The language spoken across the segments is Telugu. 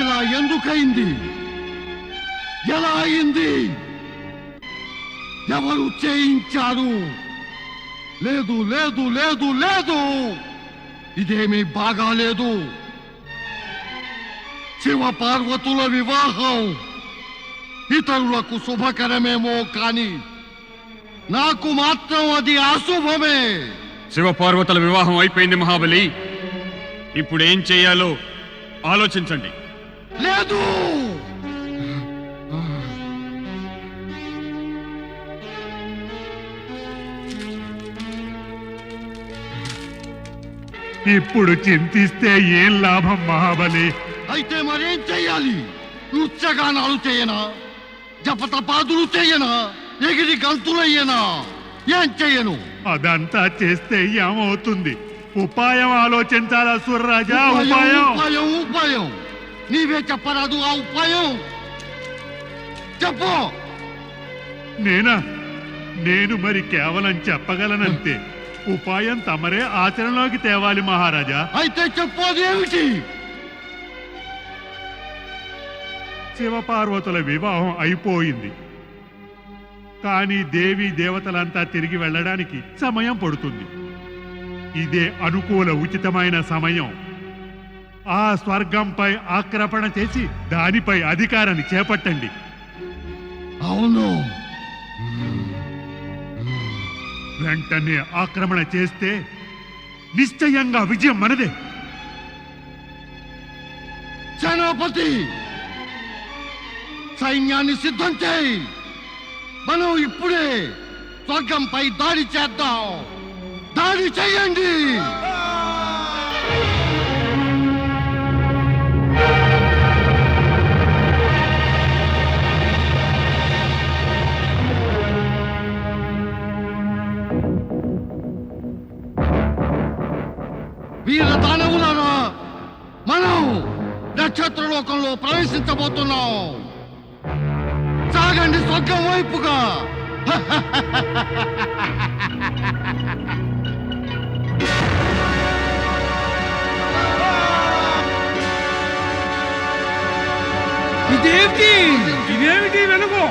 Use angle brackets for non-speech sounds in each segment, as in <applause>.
ఇలా ఎందుకైంది? ఎలా అయింది? ఎవరు చేయించారు? లేదు లేదు లేదు లేదు! ఇదేమీ బాగాలేదు. శివ పార్వతుల వివాహం ఇతరులకు శుభకరమేమో కాని నాకు మాత్రం అది అశుభమే. శివపార్వతుల వివాహం అయిపోయింది మహాబలి. ఇప్పుడు ఏం చేయాలో ఆలోచించండి. లేదు! ఇప్పుడు చింతిస్తే ఏం లాభం మహాబలి? అయితే మరేం చెయ్యాలి? నృత్యగానాలు చేయనా? జపతపాదులు చేయనా? ఎగిరి గంతులయ్యనా? ఏం చెయ్యను? అదంతా చేస్తే ఏమవుతుంది? ఉపాయం ఆలోచించాలా సుర్రాజా? ఉపాయం! ఉపాయం ఉపాయం! నీవే చెప్పరాదు ఆ ఉపాయం. చెప్పు. నేనా? నేను మరి కేవలం చెప్పగలనంతే. ఉపాయం తమరే ఆచరణలోకి తేవాలి మహారాజా. అయితే చెప్పు అదేమిటి? శివపార్వతుల వివాహం అయిపోయింది. కానీ దేవి దేవతలంతా తిరిగి వెళ్ళడానికి సమయం పడుతుంది. ఇదే అనుకూల ఉచితమైన సమయం. ఆ స్వర్గంపై ఆక్రమణ చేసి దానిపై అధికారాన్ని చేపట్టండి. అవును. వెంటనే ఆక్రమణ చేస్తే నిశ్చయంగా విజయం మనదే. సేనాపతి సైన్యాన్ని సిద్ధం చేయి. మనం ఇప్పుడే స్వర్గంపై దాడి చేద్దాం. దాడి చేయండి. నక్షత్రలోకంలో ప్రవేశించబోతున్నాం. సాగండి స్వర్గం వైపుగా. ఇదేమిటి? ఇదేమిటి వెనుకో?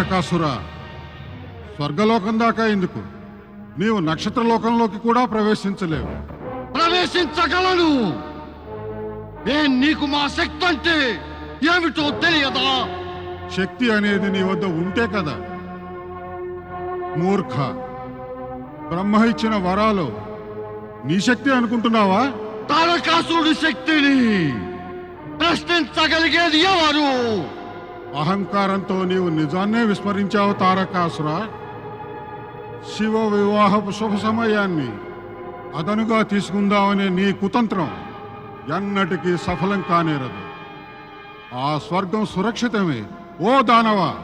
తారకాసుర స్వర్గలోకం దాకా ఎందుకు? నీవు నక్షత్రలోకంలోకి కూడా ప్రవేశించలేవు. ప్రవేశించగలను. ఏం నీకు మా శక్తి అంటే ఏమిటో తెలియదా? శక్తి అనేది నీ వద్ద ఉంటే కదా. మూర్ఖ. బ్రహ్మ ఇచ్చిన వరాలు నీ శక్తి అనుకుంటున్నావా? తారకాసురుడి శక్తిని ప్రశ్నించగలిగేది ఎవరు? అహంకారంతో నీవు నిజాన్నే విస్మరించావు తారకాసుర. శివ వివాహపు శుభ సమయాన్ని అదనుగా తీసుకుందామనే నీ కుతంత్రం ఎన్నటికీ సఫలం కానేరదు. ఆ స్వర్గం సురక్షితమే ఓ దానవ.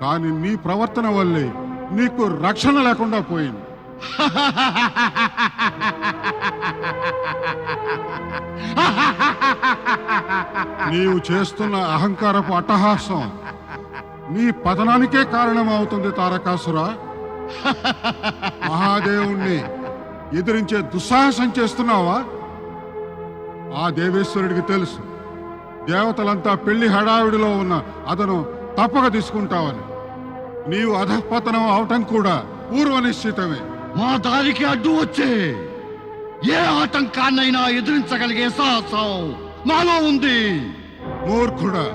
కానీ నీ ప్రవర్తన వల్లే నీకు రక్షణ లేకుండా పోయింది. నీవు చేస్తున్న అహంకారపు అట్టహాసం నీ పతనానికే కారణమవుతుంది తారకాసుర. మహాదేవుణ్ణి ఎదిరించే దుస్సాహసం చేస్తున్నావా? ఆ దేవేశ్వరుడికి తెలుసు. దేవతలంతా పెళ్ళి హడావిడిలో ఉన్న అతను తప్పక తీసుకుంటావని. నీవు అధపతనం అవటం కూడా పూర్వ నిశ్చితమే మా దారికి అడ్డు వచ్చే ఏ ఆటంకాన్నైనా ఎదిరించగలిగే సాహసం మాలో ఉంది. మూర్ఖుడా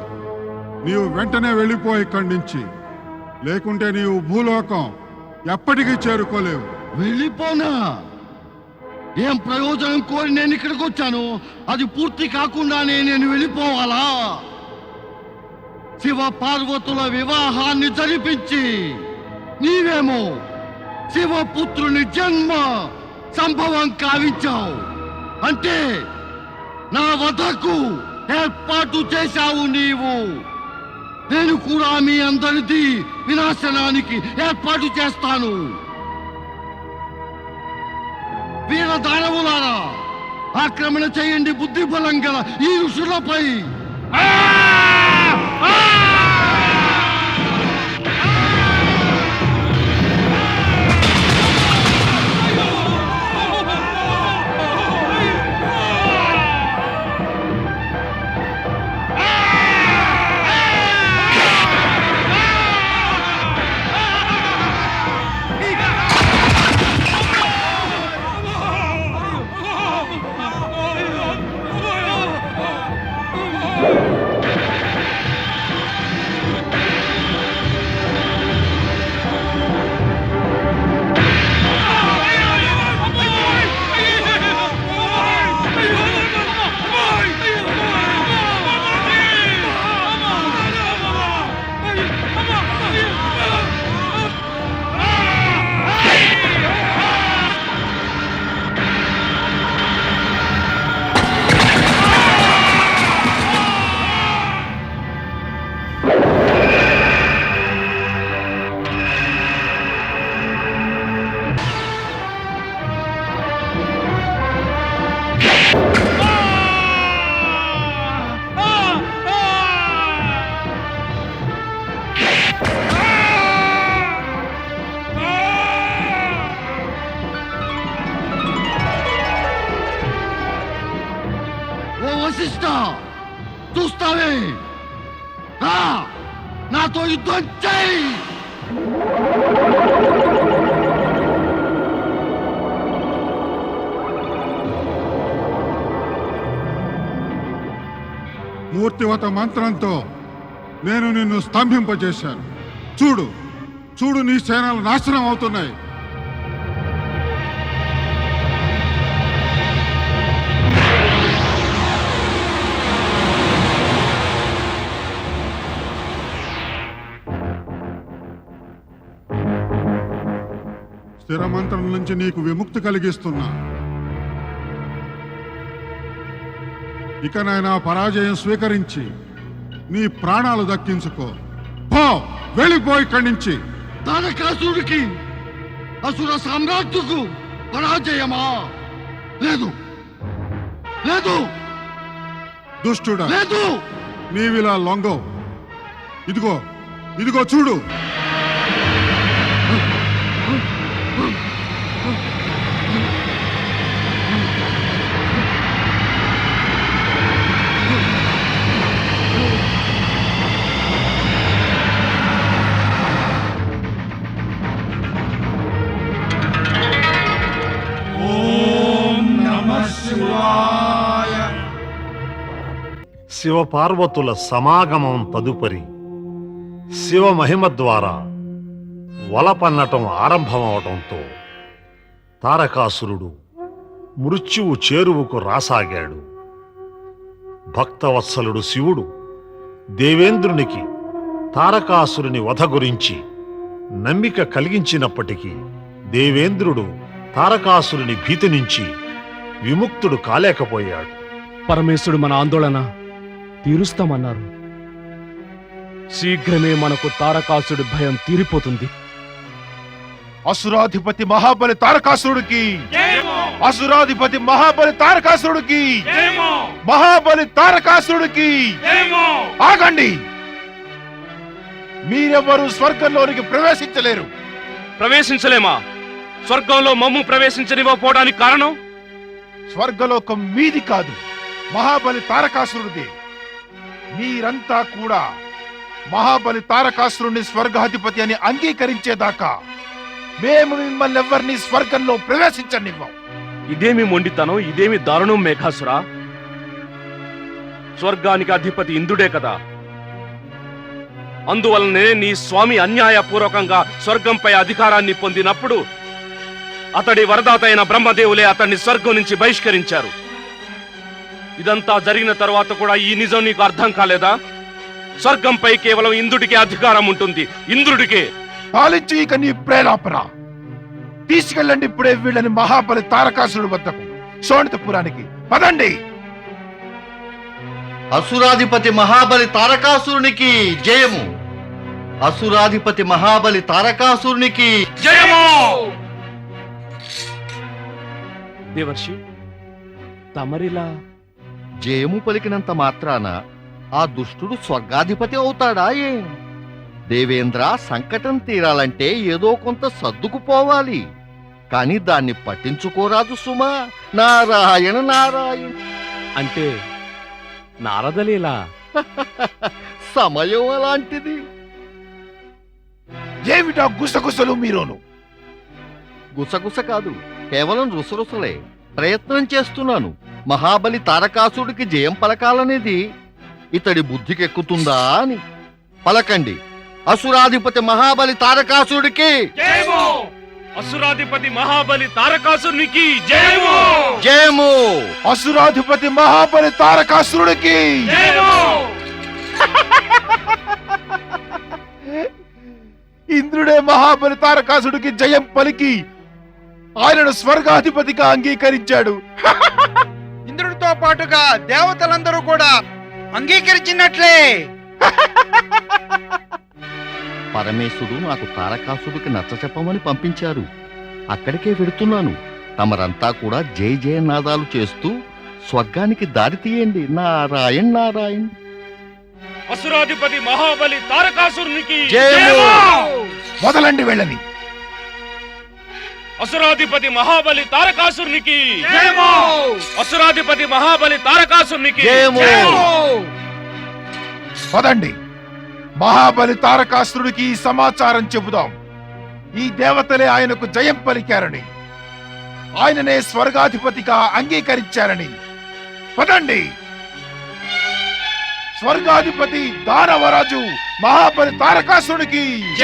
నీవు వెంటనే వెళ్ళిపోయి ఇక్కడి నుంచి. లేకుంటే నీవు భూలోకం ఎప్పటికీ చేరుకోలేవు. వెళ్ళిపోనా? ఏం ప్రయోజనం కోరి నేను ఇక్కడికి వచ్చాను? అది పూర్తి కాకుండానే నేను వెళ్ళిపోవాలా? శివ పార్వతుల వివాహాన్ని జరిపించి నీవేమో శివపుత్రుని జన్మ సంభవం కావించావు. అంటే నా వధకు ఏర్పాటు చేశావు నీవు. నేను కూడా మీ అందరిది వినాశనానికి ఏర్పాటు చేస్తాను. వీర దానవులారా ఆక్రమణ చేయండి బుద్ధి బలం గల ఈ ఋషులపై. మూర్తివత మంత్రంతో నేను నిన్ను స్తంభింపజేశాను. చూడు చూడు నీ సేనలు నాశనం అవుతున్నాయి. స్థిర మంత్రం నుంచి నీకు విముక్తి కలిగిస్తున్నా. ఇకనైనా పరాజయం స్వీకరించి నీ ప్రాణాలు దక్కించుకో. పో వెళ్ళిపో ఇక్కడి నుంచి. తారకాసుడికి అసుర సామ్రాజ్యకు పరాజయమా? లేదు. లేదు. దుష్టుడా లేదు. నీవిలా లొంగో ఇదిగో ఇదిగో చూడు. శివపార్వతుల సమాగమం తదుపరి శివ మహిమ ద్వారా వలపన్నటం ఆరంభమవటంతో తారకాసురుడు మృత్యువు చేరువుకు రాసాగాడు. భక్తవత్సలుడు శివుడు దేవేంద్రునికి తారకాసురుని వధ గురించి నమ్మిక కలిగించినప్పటికీ దేవేంద్రుడు తారకాసురుని భీతి నుంచి విముక్తుడు కాలేకపోయాడు. పరమేశ్వరుడు మన ఆందోళన తీరుస్తామన్నారు. శీఘ్రమే మనకు తారకాసుడి భయం తీరిపోతుంది. అసురాధిపతి మహాబలి తారకాసురుడికి! అసురాధిపతి మహాబలి తారకాసురుడికి! మహాబలి తారకాసురుడికి! ఆగండి! మీరెవ్వరూ స్వర్గంలోనికి ప్రవేశించలేరు. ప్రవేశించలేమా? స్వర్గంలో మమ్ము ప్రవేశించనివ్వకపోవడానికి కారణం? స్వర్గలోకం మీది కాదు. మహాబలి తారకాసురుడిది. మీరంతా కూడా మహాబలి తారకాసురుడిని స్వర్గాధిపతి అని అంగీకరించేదాకా మేము మిమ్మల్ని ఎవరిని స్వర్గంలో ప్రవేశించనివ్వం. ఇదేమి మొండితనం ఇదేమి దారుణం మేఘాసురా? స్వర్గానికి అధిపతి ఇంద్రుడే కదా. అందువలనే నీ స్వామి అన్యాయపూర్వకంగా స్వర్గంపై అధికారాన్ని పొందినప్పుడు అతడి వరదాత అయిన బ్రహ్మదేవులే అతన్ని స్వర్గం నుంచి బహిష్కరించారు. ఇదంతా జరిగిన తర్వాత కూడా ఈ నిజం నీకు అర్థం కాలేదా? స్వర్గంపై కేవలం ఇంద్రుడికే అధికారం ఉంటుంది. ఇంద్రుడికే. పాలించి ఇక నీ ప్రేలాపన. తీసుకెళ్ళండి ఇప్పుడే వీళ్ళని మహాబలి తారకాసురుడు వద్దకు. శోణితపురానికి పదండి. అసురాధిపతి మహాబలి తారకాసురునికి జయము. అసురాధిపతి మహాబలి తారకాసురునికి జయము. దేవర్షి తమరిలా జయము పలికినంత మాత్రాన ఆ దుష్టుడు స్వర్గాధిపతి అవుతాడా ఏ? దేవేంద్ర సంకటం తీరాలంటే ఏదో కొంత సర్దుకుపోవాలి. కాని దాన్ని పట్టించుకోరాదు సుమా. నారాయణ నారాయణ. అంటే నారదలీలా? <laughs> సమయం అలాంటిది. ఏమిటా గుసగుసలు మీరోను? గుసగుస కాదు కేవలం రుసరుసలే. ప్రయత్నం చేస్తున్నాను. మహాబలి తారకాసుడికి జయం పలకాలనేది ఇతడి బుద్ధికెక్కుతుందా అని. పలకండి. అసురాధిపతి మహాబలి తారకాసుడికి. జయము! అసురాధిపతి మహాబలి తారకాసురునికి జయము! జయము! అసురాధిపతి మహాబలి తారకాసురుడికి! జయము! ఇంద్రుడే మహాబలి తారకాసుడికి జయం పలికి ఆయనను స్వర్గాధిపతిగా అంగీకరించాడు. <laughs> పాటుగా దేవతలందరూ కూడా అంగీకరించినట్లే. <laughs> పరమేశుడు నాకు తారకాసుడికి నచ్చ చెప్పమని పంపించారు. అక్కడికే వెడుతున్నాను తమరంతా కూడా జై జయనాదాలు చేస్తూ స్వర్గానికి దారి తీయండి. నారాయణ నారాయణ. అసురాధిపతి మహాబలి తారకాసురునికి జయము! మొదలండి వెళ్ళని. అసురాధిపతి మహాబలి తారకాసురునికి. జయము! అసురాధిపతి మహాబలి తారకాసురునికి. జయము! పదండి. మహాబలి తారకాసురుడికి ఈ సమాచారం చెబుదాం. ఈ దేవతలే ఆయనకు జయం పలికారని. ఆయననే స్వర్గాధిపతిగా అంగీకరించారని. పదండి. స్వర్గాధిపతి దానవరాజు మహాబలి తారకాసురుడికి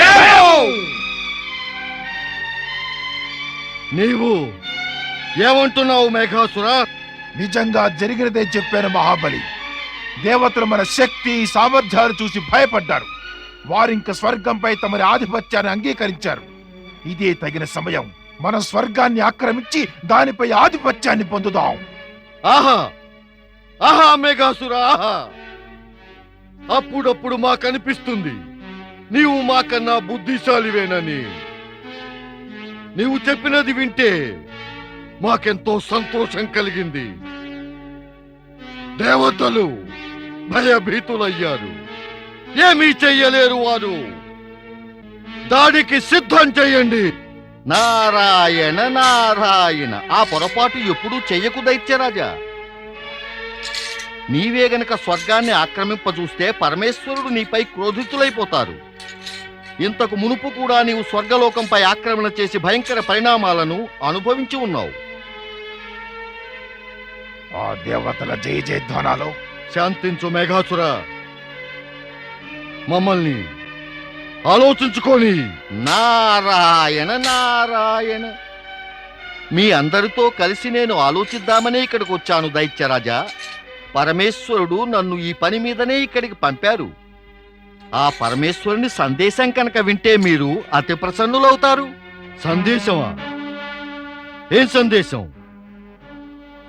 నీవు ఏమంటున్నావు మేఘాసురా? నిజంగా జరిగినదే చెప్పాను మహాబలి. దేవతలు మన శక్తి సామర్థ్యాలు చూసి భయపడ్డారు. వారింక స్వర్గంపై తమరి ఆధిపత్యాన్ని అంగీకరించారు. ఇదే తగిన సమయం. మనం స్వర్గాన్ని ఆక్రమించి దానిపై ఆధిపత్యాన్ని పొందుదాం. ఆహా! ఆహా మేఘాసురా ఆహా! అప్పుడప్పుడు మాకనిపిస్తుంది. నీవు మాకన్నా బుద్ధిశాలివేనని. నీవు చెప్పినది వింటే మాకెంతో సంతోషం కలిగింది. దేవతలు భయభీతులయ్యారు. ఏమీ చెయ్యలేరు వారు. దాడికి సిద్ధం చెయ్యండి నారాయణ నారాయణ ఆ పొరపాటు ఎప్పుడూ చెయ్యకు దైత్యరాజా. నీవే గనక స్వర్గాన్ని ఆక్రమింపజూస్తే పరమేశ్వరుడు నీపై క్రోధితులైపోతారు. ఇంతకు మునుపు కూడా నీవు స్వర్గలోకంపై ఆక్రమణ చేసి భయంకర పరిణామాలను అనుభవించి ఉన్నావు. ఆ దేవతల జయ జయధ్వానాలు శాంతించు మేఘాసుర. మమ్మల్ని ఆలోచించుకొని. నారాయణ నారాయణ. మీ అందరితో కలిసి నేను ఆలోచిద్దామనే ఇక్కడికి వచ్చాను దైత్యరాజా. పరమేశ్వరుడు నన్ను ఈ పని మీదనే ఇక్కడికి పంపారు. ఆ పరమేశ్వరుని సందేశం కనుక వింటే మీరు అతి ప్రసన్నులవుతారు. సందేశమా? ఏం సందేశం?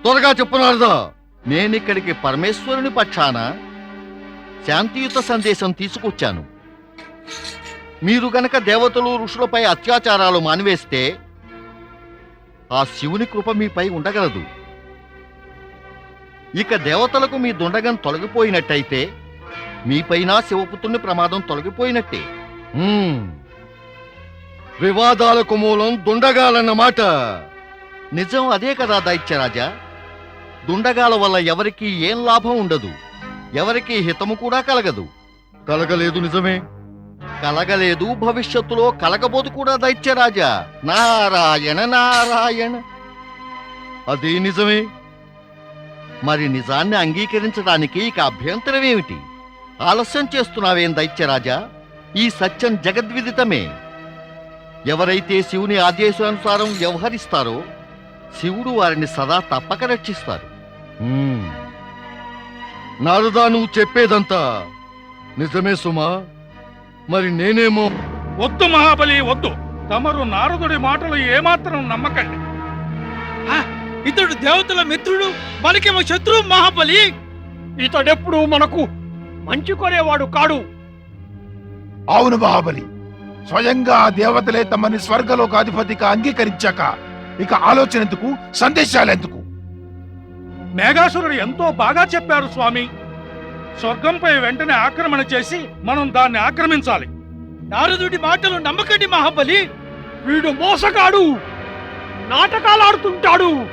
త్వరగా చెప్పునారదా నేనిక్కడికి పరమేశ్వరుని పక్షాన శాంతియుత సందేశం తీసుకొచ్చాను. మీరు గనక దేవతలు ఋషులపై అత్యాచారాలు మానివేస్తే ఆ శివుని కృప మీపై ఉండగలదు. ఇక దేవతలకు మీ దుండగం తొలగిపోయినట్టయితే మీపైన శివపుత్రుని ప్రమాదం తొలగిపోయినట్టే. వివాదాలకు మూలం దుండగాలన్నమాట. నిజం అదే కదా దైత్యరాజా. దుండగాల వల్ల ఎవరికీ ఏం లాభం ఉండదు. ఎవరికీ హితము కూడా కలగదు. కలగలేదు నిజమే. కలగలేదు భవిష్యత్తులో కలగబోదు కూడా దైత్యరాజా. నారాయణ నారాయణ. అది నిజమే. మరి నిజాన్ని అంగీకరించడానికి ఇక అభ్యంతరం ఏమిటి ఆలస్యం చేస్తున్నావేం దైత్యరాజా? ఈ సత్యం జగద్విదితమే. ఎవరైతే శివుని ఆదేశానుసారం వ్యవహరిస్తారో శివుడు వారిని సదా తప్పక రక్షిస్తారు. నారదా నువ్వు చెప్పేదంతా నిజమే సుమా. మరి నేనేమో వద్దు మహాబలి వద్దు. తమరు నారదుడి మాటలు ఏమాత్రం నమ్మకండి. ఇతడు దేవతల మిత్రుడు మనకేమో శత్రువు మహాబలి. ఇతడెప్పుడు మనకు మంచి కొనేవాడు కాడు. అవును మహాబలి స్వయంగా ఆ దేవతలే తమని స్వర్గలోక అధిపతిగా అంగీకరించాక ఇక ఆలోచన ఎందుకు సందేశాలెందుకు? మేఘాసురుడు ఎంతో బాగా చెప్పారు స్వామి. స్వర్గంపై వెంటనే ఆక్రమణ చేసి మనం దాన్ని ఆక్రమించాలి. నారదుడి మాటలు నమ్మకండి మహాబలి. వీడు మోసగాడు. నాటకాలు ఆడుతుంటాడు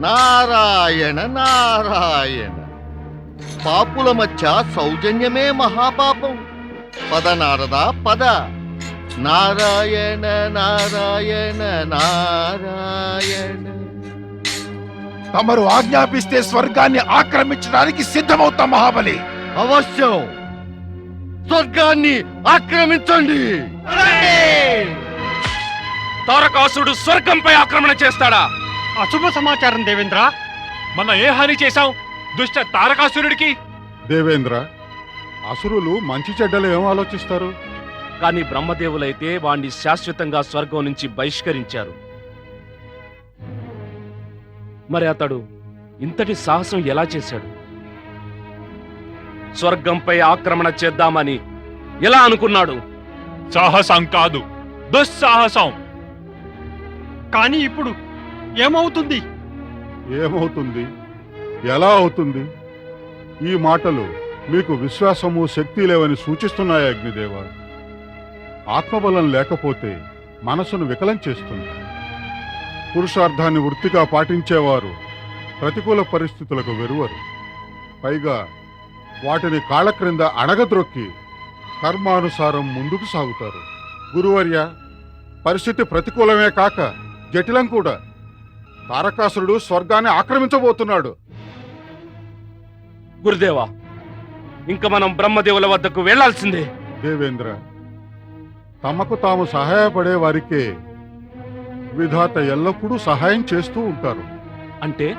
నారాయణ నారాయణ. పాపుల మధ్య సౌజన్యమే మహాపాపం. పద నారద పద. నారాయణ నారాయణ నారాయణ. తమరు ఆజ్ఞాపిస్తే స్వర్గాన్ని ఆక్రమించడానికి సిద్ధమవుతాం మహాబలి. అవశ్యం. స్వర్గాన్ని ఆక్రమించండి. తారకాసురుడు స్వర్గంపై ఆక్రమణ చేస్తాడా? అశుభ సమాచారం దేవేంద్ర. మన ఏ హాని చేశాం దుష్ట తారకాసురుడికి? దేవేంద్ర అసురులు మంచి చెడ్డలు ఏం ఆలోచిస్తారు? కానీ బ్రహ్మదేవులైతే వాణ్ణి శాశ్వతంగా స్వర్గం నుంచి బహిష్కరించారు. మరి అతడు ఇంతటి సాహసం ఎలా చేశాడు? స్వర్గంపై ఆక్రమణ చేద్దామని ఎలా అనుకున్నాడు? సాహసం కాదు దుస్సాహసం. కానీ ఇప్పుడు ఏమవుతుంది? ఏమవుతుంది? ఎలా అవుతుంది? ఈ మాటలు మీకు విశ్వాసము శక్తి లేవని సూచిస్తున్నాయి అగ్నిదేవ? ఆత్మబలం లేకపోతే మనసును వికలం చేస్తుంది. పురుషార్థాన్ని వృత్తిగా పాటించేవారు ప్రతికూల పరిస్థితులకు వెరువరు. పైగా వాటిని కాళ్ళ క్రింద అణగద్రొక్కి కర్మానుసారం ముందుకు సాగుతారు. గురువర్య పరిస్థితి ప్రతికూలమే కాక జటిలం కూడా. తారకాసురుడు స్వర్గాన్ని ఆక్రమించబోతున్నాడు. గురుదేవా ఇంక మనం బ్రహ్మదేవుల వద్దకు వెళ్ళాల్సిందే దేవేంద్ర తమకు తాము సహాయపడే వారికే విధాత ఎల్లప్పుడూ సహాయం చేస్తూ ఉంటారు. అంటే?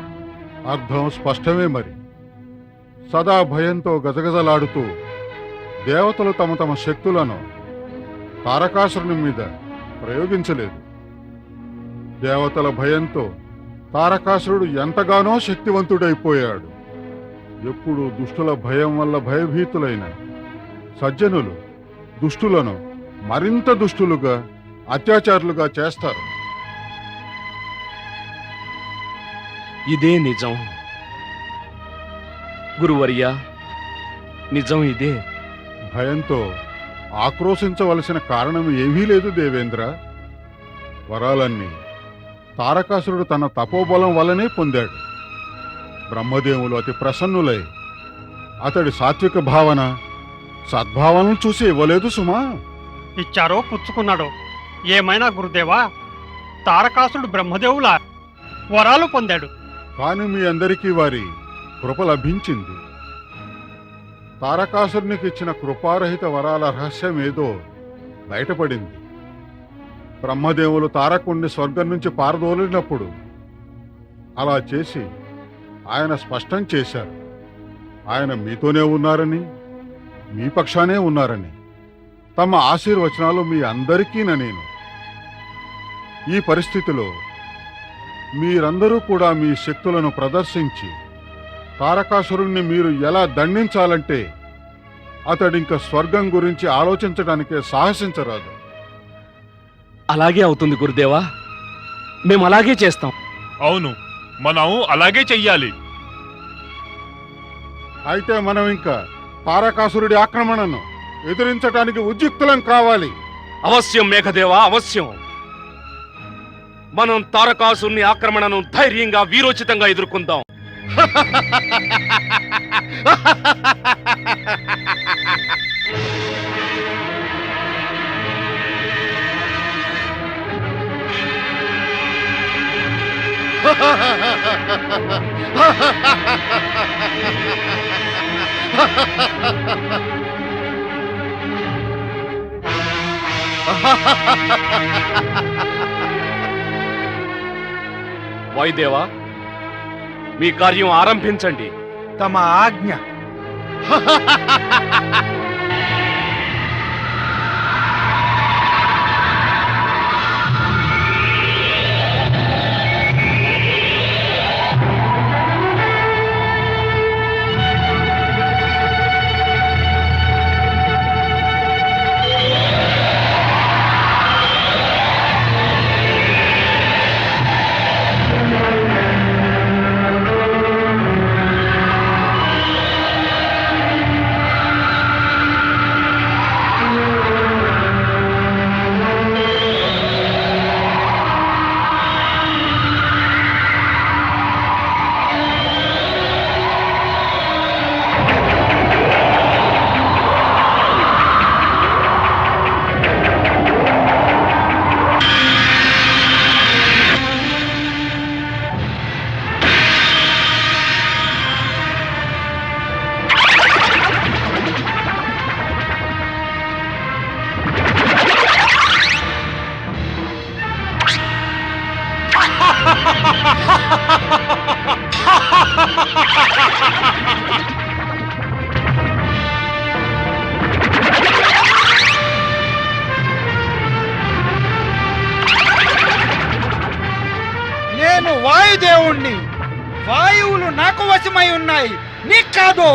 అర్థం స్పష్టమే మరి. సదా భయంతో గజగజలాడుతూ దేవతలు తమ తమ శక్తులను తారకాసురుని మీద ప్రయోగించలేదు. దేవతల భయంతో తారకాసురుడు ఎంతగానో శక్తివంతుడైపోయాడు. ఎప్పుడు దుష్టుల భయం వల్ల భయభీతులైన సజ్జనులు దుష్టులను మరింత దుష్టులుగా అత్యాచారులుగా చేస్తారు. ఇదే నిజం. గురువర్య నిజం ఇదే. భయంతో ఆక్రోశించవలసిన కారణం ఏమీ లేదు దేవేంద్ర. వరాలన్నీ తారకాసురుడు తన తపోబలం వల్లనే పొందాడు. బ్రహ్మదేవులు అతి ప్రసన్నులై. అతడి సాత్విక భావన సద్భావనను చూసి ఇవ్వలేదు సుమా. ఇచ్చారో పుచ్చుకున్నాడో. ఏమైనా గురుదేవా? తారకాసుడు బ్రహ్మదేవుల వరాలు పొందాడు. కాని మీ అందరికీ వారి కృప లభించింది. తారకాసురునికి ఇచ్చిన కృపారహిత వరాల రహస్యం ఏదో బయటపడింది. బ్రహ్మదేవులు తారకుణ్ణి స్వర్గం నుంచి పారదోలినప్పుడు అలా చేసి ఆయన స్పష్టం చేశారు. ఆయన మీతోనే ఉన్నారని మీ పక్షానే ఉన్నారని తమ ఆశీర్వచనాలు మీ అందరికీ నేను. ఈ పరిస్థితిలో మీరందరూ కూడా మీ శక్తులను ప్రదర్శించి తారకాసురుణ్ణి మీరు ఎలా దండించాలంటే అతడింక స్వర్గం గురించి ఆలోచించడానికే సాహసించరాదు. అలాగే అవుతుంది గురుదేవా. మేము అలాగే చేస్తాం. అవును. మనం అలాగే చెయ్యాలి. అయితే మనం ఇంకా తారకాసురుడి ఆక్రమణను ఎదిరించడానికి ఉద్యుక్తులం కావాలి. అవశ్యం మేఘదేవా అవశ్యం. మనం తారకాసుని ఆక్రమణను ధైర్యంగా వీరోచితంగా ఎదుర్కొందాం. <laughs> వాయుదేవా మీ కార్యం ఆరంభించండి. తమ ఆజ్ఞ. వాయుదేవుణ్ణి వాయువులు నాకు వశమై ఉన్నాయి. నీకు కాదు.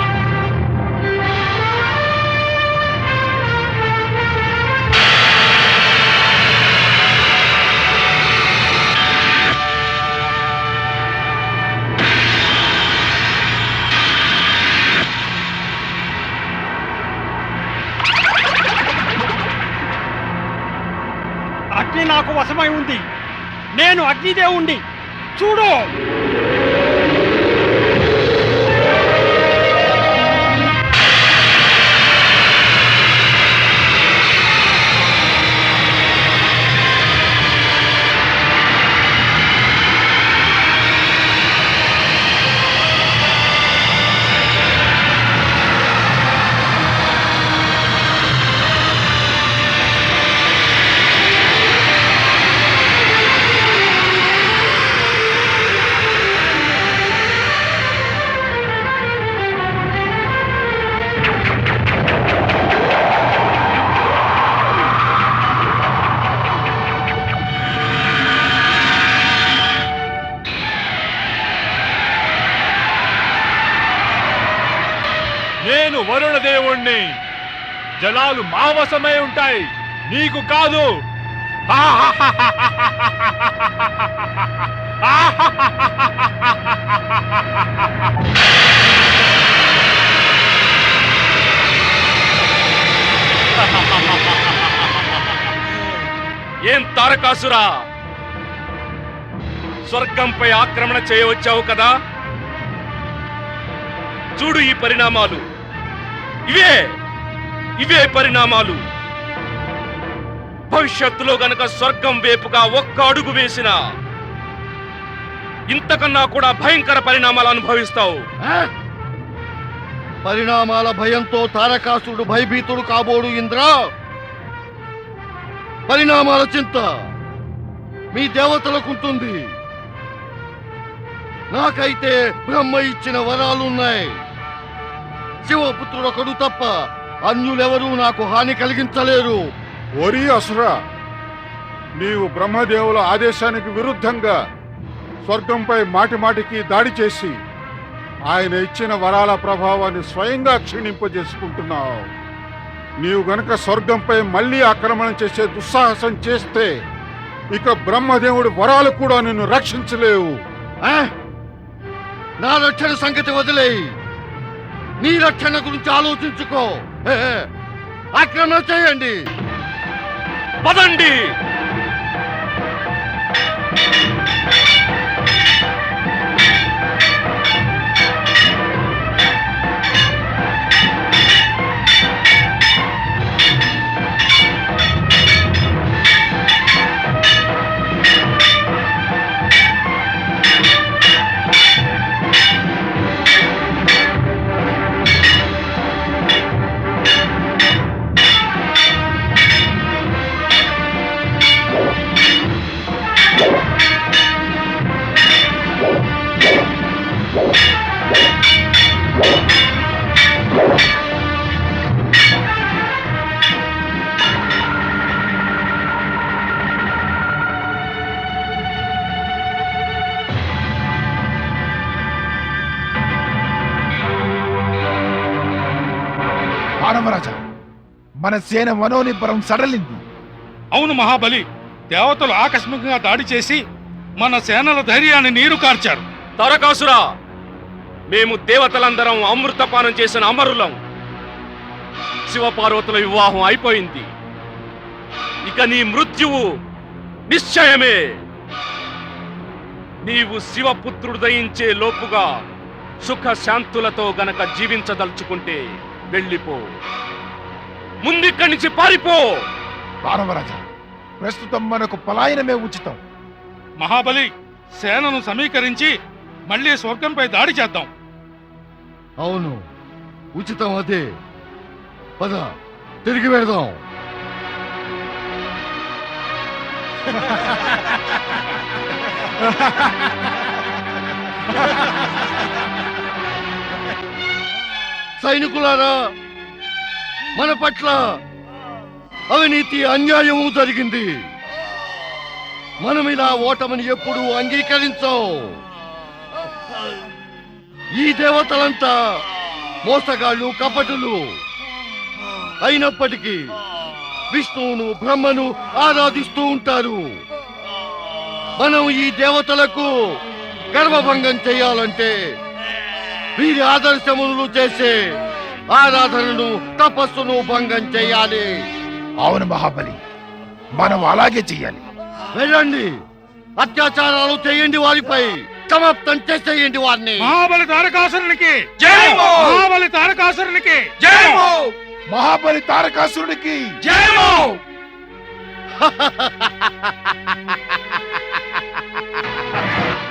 <laughs> వశమై ఉంది. నేను అగ్నిదేవుణ్ణి. చూడు! అవసరమై ఉంటాయి నీకు కాదు ఏం తారకాసురా స్వర్గంపై ఆక్రమణ చేయవచ్చావు కదా చూడు ఈ పరిణామాలు ఇవే ఇవే పరిణామాలు. భవిష్యత్తులో గనక స్వర్గం వేపుగా ఒక్క అడుగు వేసిన ఇంతకన్నా కూడా భయంకర పరిణామాలు అనుభవిస్తావు. పరిణామాల భయంతో తారకాసురుడు భయభీతుడు కాబోడు ఇంద్ర. పరిణామాల చింత మీ దేవతలకుంటుంది నాకైతే బ్రహ్మ ఇచ్చిన వరాలున్నాయి. శివపుత్రుడొకడు తప్ప అన్యులెవరూ నాకు హాని కలిగించలేరు ఓరి అసురా నీవు బ్రహ్మదేవుల ఆదేశానికి విరుద్ధంగా స్వర్గంపై మాటి మాటికి దాడి చేసి ఆయన ఇచ్చిన వరాల ప్రభావాన్ని స్వయంగా క్షీణింపజేసుకుంటున్నావు నీవు గనక స్వర్గంపై మళ్ళీ ఆక్రమణ చేసే దుస్సాహసం చేస్తే ఇక బ్రహ్మదేవుడి వరాలు కూడా నిన్ను రక్షించలేవు? నా రక్షణ సంగతి వదిలేయి నీ రక్షణ గురించి ఆలోచించుకో. ఆక్రమణ చేయండి. పదండి. మన సేన మనోనిబ్బరం సడలింది. అవును మహాబలి దేవతలు ఆకస్మికంగా దాడి చేసి మన సేనల ధైర్యాన్ని నీరు కార్చారు. తారకాసురా మేము దేవతలందరం అమృతపానం చేసిన అమరులం. శివపార్వతుల వివాహం అయిపోయింది. ఇక నీ మృత్యువు నిశ్చయమే. నీవు శివపుత్రుడు దయించే లోపుగా సుఖ శాంతులతో గనక జీవించదలుచుకుంటే వెళ్ళిపో. ముందిక్కడి నుంచి పారిపో. మానవరాజా ప్రస్తుతం మనకు పలాయనమే ఉచితం. మహాబలి సేనను సమీకరించి మళ్ళీ స్వర్గంపై దాడి చేద్దాం. అవును ఉచితం అదే. పద తిరిగి వెళదాం. సైనికులారా మన పట్ల అవినీతి అన్యాయము జరిగింది. మనం ఇలా ఓటమిని ఎప్పుడు అంగీకరించాం ఈ దేవతలంతా మోసగాళ్ళు కపటులు అయినప్పటికీ విష్ణువును బ్రహ్మను ఆరాధిస్తూ ఉంటారు. మనం ఈ దేవతలకు గర్వభంగం చేయాలంటే వీరి ఆదర్శములు చేసే ఆరాధనను తపస్సును భంగం చేయాలి. అవును మహాబలి. మనం అలాగే చెయ్యాలి. వెళ్ళండి. అత్యాచారాలు చేయండి వారిపై. సమాప్తం చేసేయండి వారిని. మహాబలి తారకాసురునికి. జై హో! మహాబలి తారకాసురునికి. జై హో! మహాబలి తారకాసురుడికి జై హో! <laughs>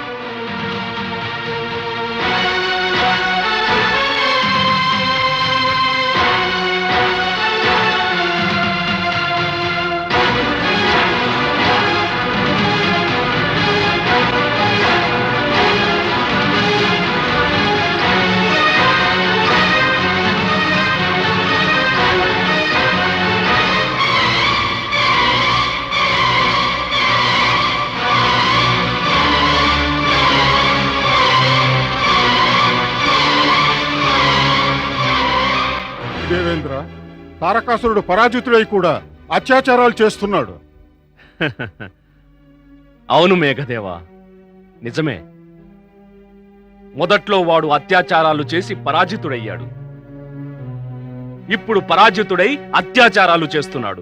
దేవేంద్ర తారకాసురుడు పరాజితుడై కూడా అత్యాచారాలు చేస్తున్నాడు. <laughs> అవును మేఘదేవా నిజమే. మొదట్లో వాడు అత్యాచారాలు చేసి పరాజితుడయ్యాడు. ఇప్పుడు పరాజితుడై అత్యాచారాలు చేస్తున్నాడు.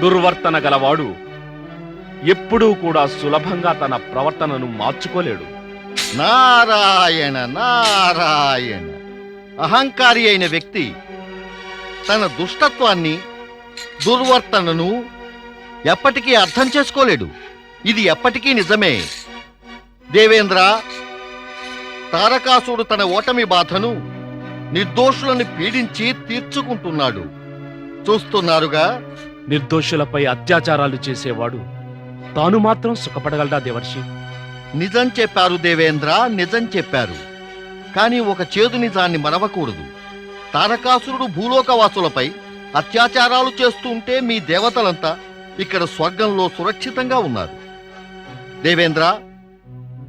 దుర్వర్తన గలవాడు ఎప్పుడూ కూడా సులభంగా తన ప్రవర్తనను మార్చుకోలేడు. నారాయణ నారాయణ. అహంకారి అయిన వ్యక్తి తన దుష్టత్వాన్ని దుర్వర్తనను ఎప్పటికీ అర్థం చేసుకోలేడు. ఇది ఎప్పటికీ నిజమే. దేవేంద్ర తారకాసుడు తన ఓటమి బాధను నిర్దోషులను పీడించి తీర్చుకుంటున్నాడు. చూస్తున్నారుగా? నిర్దోషులపై అత్యాచారాలు చేసేవాడు తాను మాత్రం సుఖపడగలడా దేవర్షి? నిజం చెప్పారు దేవేంద్ర నిజం చెప్పారు. కానీ ఒక చేదుని దాన్ని మరవకూడదు. తారకాసురుడు భూలోకవాసులపై అత్యాచారాలు చేస్తూ ఉంటే మీ దేవతలంతా ఇక్కడ స్వర్గంలో సురక్షితంగా ఉన్నారు. దేవేంద్ర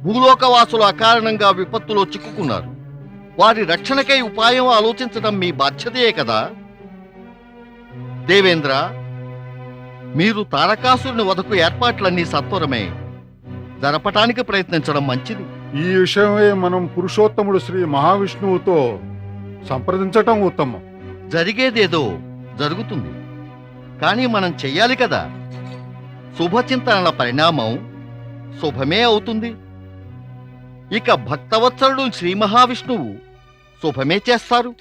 భూలోకవాసులు అకారణంగా విపత్తులో చిక్కుకున్నారు. వారి రక్షణకై ఉపాయం ఆలోచించడం మీ బాధ్యతయే కదా? దేవేంద్ర మీరు తారకాసురుని వదకు ఏర్పాట్లన్నీ సత్వరమే. జరపటానికి ప్రయత్నించడం మంచిది. ఈ విషయమే మనం పురుషోత్తముడు శ్రీ మహావిష్ణువుతో సంప్రదించటం ఉత్తమం. జరిగేదేదో జరుగుతుంది. కానీ మనం చెయ్యాలి కదా. శుభచింతనల పరిణామం శుభమే అవుతుంది. ఇక భక్తవత్సరుడు శ్రీ మహావిష్ణువు శుభమే చేస్తారు.